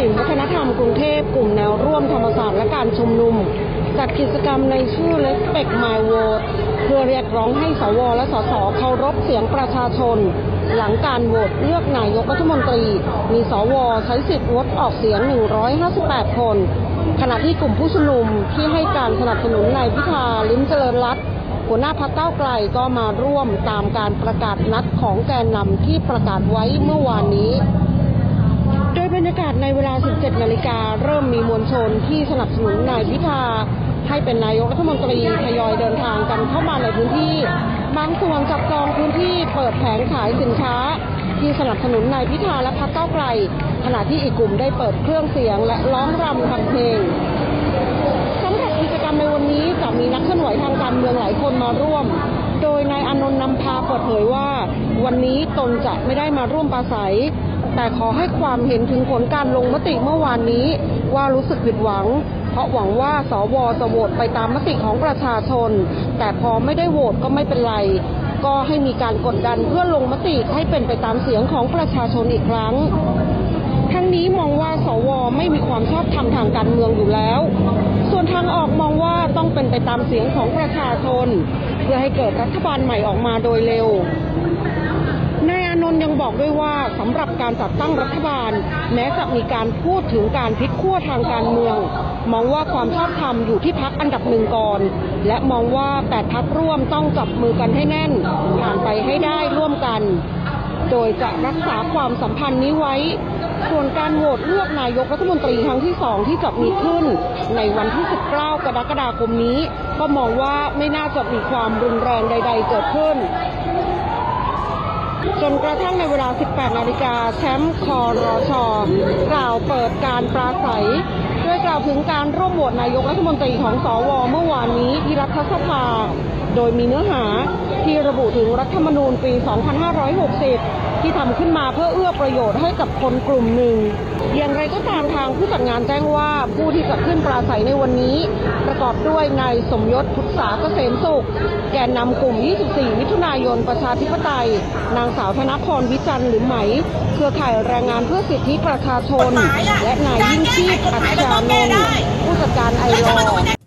ศิลป์วัฒนธรรมกรุงเทพกลุ่มแนวร่วมธรรมศาสตร์และการชุมนุมจัดกิจกรรมในชื่อ Respect My Vote เพื่อเรียกร้องให้สวและสสเคารพเสียงประชาชน หลังการโหวตเลือกนายกรัฐมนตรี มีสวใช้สิทธิ์งดออกเสียง 158 คน ขณะที่กลุ่มผู้ชุมนุมที่ให้การสนับสนุนนายพิธาลิ้มเจริญรัตน์หัวหน้าพักเก้าไกลก็มาร่วมตามการประกาศนัดของแกนนำที่ประกาศไว้เมื่อวานนี้ โดยบรรยากาศในเวลา 17 นาฬิกาเริ่มมีมวลชนที่สนับสนุนนายพิธาให้เป็นนายกรัฐมนตรีทยอยเดินทางกันเข้ามาในพื้นที่ บางส่วนจับจองพื้นที่เปิดแผงขายสินค้า ที่สนับสนุนนายพิธาและพรรคก้าวไกล ขณะที่อีกกลุ่มได้เปิดเครื่องเสียงและร้องรำทำเพลงสำหรับกิจกรรมในวันนี้จะมีนักเคลื่อนไหวทางการเมืองหลายคนมาร่วม โดยนายอานนท์นำพาเปิดเผยว่า วันนี้ตนจะไม่ได้มาร่วมปราศัย แต่ขอให้ความเห็นถึงผลการลงมติเมื่อวานนี้ ว่ารู้สึกผิดหวัง เพราะหวังว่าสวจะโหวตไปตามมติของประชาชน แต่พอไม่ได้โหวตก็ไม่เป็นไร ก็ให้มีการกดดันเพื่อลงมติให้เป็นไปตามเสียงของประชาชนอีกครั้งทั้งนี้มองว่าสวไม่มีความชอบธรรมทางการเมืองอยู่แล้ว ส่วนทางออกมองว่าต้องเป็นไปตามเสียงของประชาชน เพื่อให้เกิดรัฐบาลใหม่ออกมาโดยเร็วนายอานนท์ยังบอกด้วยว่าสำหรับการจัดตั้งรัฐบาล แม้จะมีการพูดถึงการพลิกขั้วทางการเมือง มองว่าความชอบธรรมอยู่ที่พักอันดับหนึ่งก่อน และมองว่าแปดพักร่วมต้องจับมือกันให้แน่นผ่านไปให้ได้ร่วมกัน โดยจะรักษาความสัมพันธ์นี้ไว้ การโหวตเลือกนายกรัฐมนตรีครั้งที่สองที่จะมีขึ้น ในวันที่ 19 กรกฎาคมนี้ ก็มองว่าไม่น่าจะมีความรุนแรงใด ๆ เกิดขึ้น จนกระทั่งในเวลา 18 นาฬิกาแชมป์คอรอชอกล่าวเปิดการปราศัยด้วยกล่าวถึงการร่วมโหวตนายกรัฐมนตรีของสวเมื่อวานนี้ที่รัฐสภา โดยมีเนื้อหาที่ระบุถึงรัฐธรรมนูญปี 2560 ที่ทำขึ้นมาเพื่อเอื้อประโยชน์ให้กับคนกลุ่มหนึ่ง อย่างไรก็ตามทางผู้จัดงานแจ้งว่าผู้ที่จะขึ้นปราศัยในวันนี้ ประกอบด้วยนายสมยศพุทธาเกษมสุข แกนนำกลุ่ม 24 มิถุนายนประชาธิปไตย นางสาวธนพรวิจันทร์หรือไหม เครือข่ายแรงงานเพื่อสิทธิประชาชน และนายยิ่งชีพอัจฉานนท์ผู้จัดการไอรอ